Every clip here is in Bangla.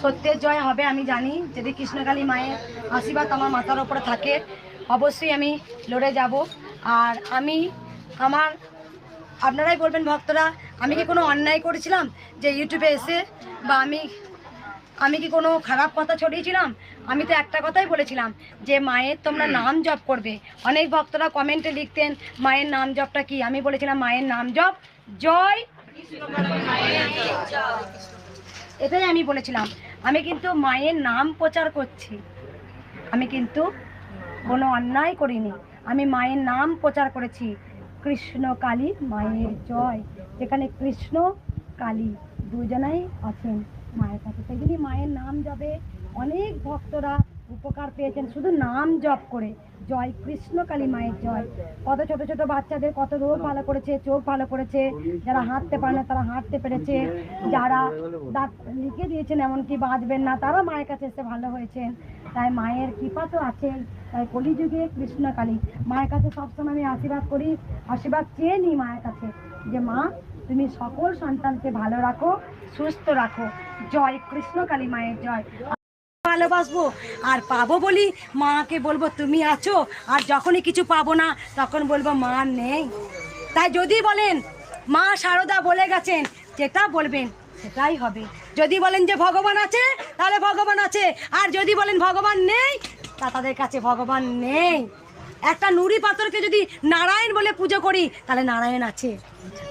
সত্যের জয় হবে, আমি জানি। যদি কৃষ্ণকালী মায়ের আশীর্বাদ আমার মাথার ওপরে থাকে, অবশ্যই আমি লড়ে যাব। আর আমি, আমার, আপনারাই বলবেন ভক্তরা, আমি কি কোনো অন্যায় করেছিলাম যে ইউটিউবে এসে, বা আমি আমি কি কোনো খারাপ কথা ছড়িয়েছিলাম? আমি তো একটা কথাই বলেছিলাম যে মায়ের তোমরা নাম জপ করবে। অনেক ভক্তরা কমেন্টে লিখতেন, মায়ের নাম জপটা কি? আমি বলেছিলাম, মায়ের নাম জপ, জয় এটাই আমি বলেছিলাম। আমি কিন্তু মায়ের নাম প্রচার করছি। আমি কিন্তু কোনো অন্যায় করিনি। আমি মায়ের নাম প্রচার করেছি। কৃষ্ণ কালী মায়ের জয়। যেখানে কৃষ্ণ কালী দুজনাই আছেন মায়ের কাছে। জন্যই মায়ের নাম জপে অনেক ভক্তরা উপকার পেয়েছেন। শুধু নাম জপ করে। জয়, কৃষ্ণ কালী মায়ের জয়। কত ছোট ছোট বাচ্চাদের কত রোগ ভালো করেছে চোখ ভালো করেছে, যারা হাঁটতে পারে না তারা হাঁটতে পেরেছে। যারা দাঁত লিখে দিয়েছেন এমনকি বাঁচবেন না, তারা মায়ের কাছে এসে ভালো হয়েছেন। তাই মায়ের কৃপা তো আছে তাই কলিযুগে কৃষ্ণ কালী, মায়ের কাছে সবসময় আমি আশীর্বাদ করি। আশীর্বাদ চেয়ে নিই মায়ের কাছে যে, মা, তুমি সকল সন্তানকে ভালো রাখো, সুস্থ রাখো। জয়, কৃষ্ণ কালী মায়ের জয়। ভালোবাসবো। আর পাবো বলি মাকে বলব, তুমি আছো? আর যখনই কিছু পাবো না, তখন বলব, মা নেই। তাই যদি বলেন, মা সারদা বলে গেছেন, যেটা বলবেন, সেটাই হবে। যদি বলেন যে ভগবান আছে, তাহলে ভগবান আছে। আর যদি বলেন ভগবান নেই, তা তাদের কাছে ভগবান নেই। একটা নুড়ি পাথরকে যদি নারায়ণ বলে পুজো করি, তাহলে নারায়ণ আছে।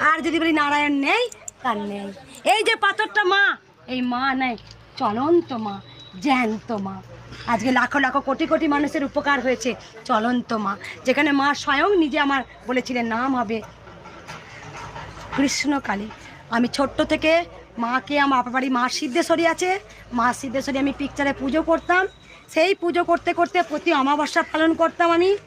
আর যদি বলি নারায়ণ নেই, তার নেই। এই যে পাথরটা মা, এই মা নেই, চলন্ত মা। জ্যান্ত মা। আজকে লাখো লাখো কোটি কোটি মানুষের উপকার হয়েছে। চলন্ত মা। যেখানে মা স্বয়ং নিজে আমার বলেছিলেন, নাম হবে কৃষ্ণকালী। আমি ছোট্ট থেকে মাকে, আমার বাড়ি মা সিদ্ধেশ্বরী আছে। মা সিদ্ধেশ্বরী আমি পিকচারে পুজো করতাম। সেই পুজো করতে করতে প্রতি অমাবস্যা পালন করতাম আমি।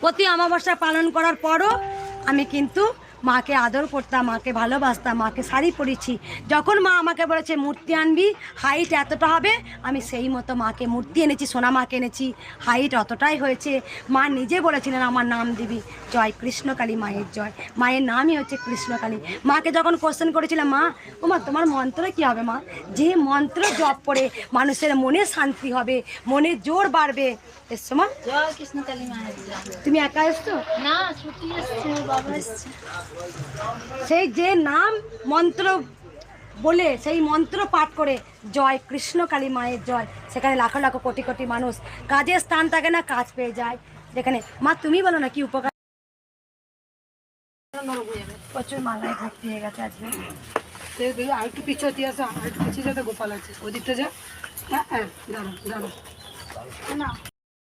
প্রতি অমাবস্যা পালন করার পরও আমি কিন্তু মাকে আদর করতাম মাকে ভালোবাসতাম মাকে শাড়ি পরেছি। যখন মা আমাকে বলেছে মূর্তি আনবি হাইট এতটা হবে আমি সেই মতো মাকে মূর্তি এনেছি সোনা মাকে এনেছি। হাইট অতটাই হয়েছে। মা নিজে বলেছিলেন আমার নাম দিবি জয় কৃষ্ণকালী মায়ের জয়। মায়ের নামই হচ্ছে কৃষ্ণকালী। মাকে যখন কোশ্চেন করেছিলাম মা ও মা তোমার মন্ত্র কি হবে মা? যে মন্ত্র জপ করে মানুষের মনে শান্তি হবে মনে জোর বাড়বে। এসছো মা? তুমি একা এসছো? না বাবা এসছে। সেই যে নাম মন্ত্র বলে, সেই মন্ত্র পাঠ করে, জয় কৃষ্ণ কালী মায়ের জয়। সেখানে লাখো লাখো কোটি কোটি মানুষ কাজের স্থান থাকে না, কাজ পেয়ে যায়। যেখানে, মা, তুমি বলো না কি উপকার? প্রচুর মালায় ভর্তি হয়ে গেছে আজকে। আর একটু দিয়ে আসো, আর একটু পিছিয়ে যাতে গোপাল আছে। ওদিকটা যা। হ্যাঁ হ্যাঁ না।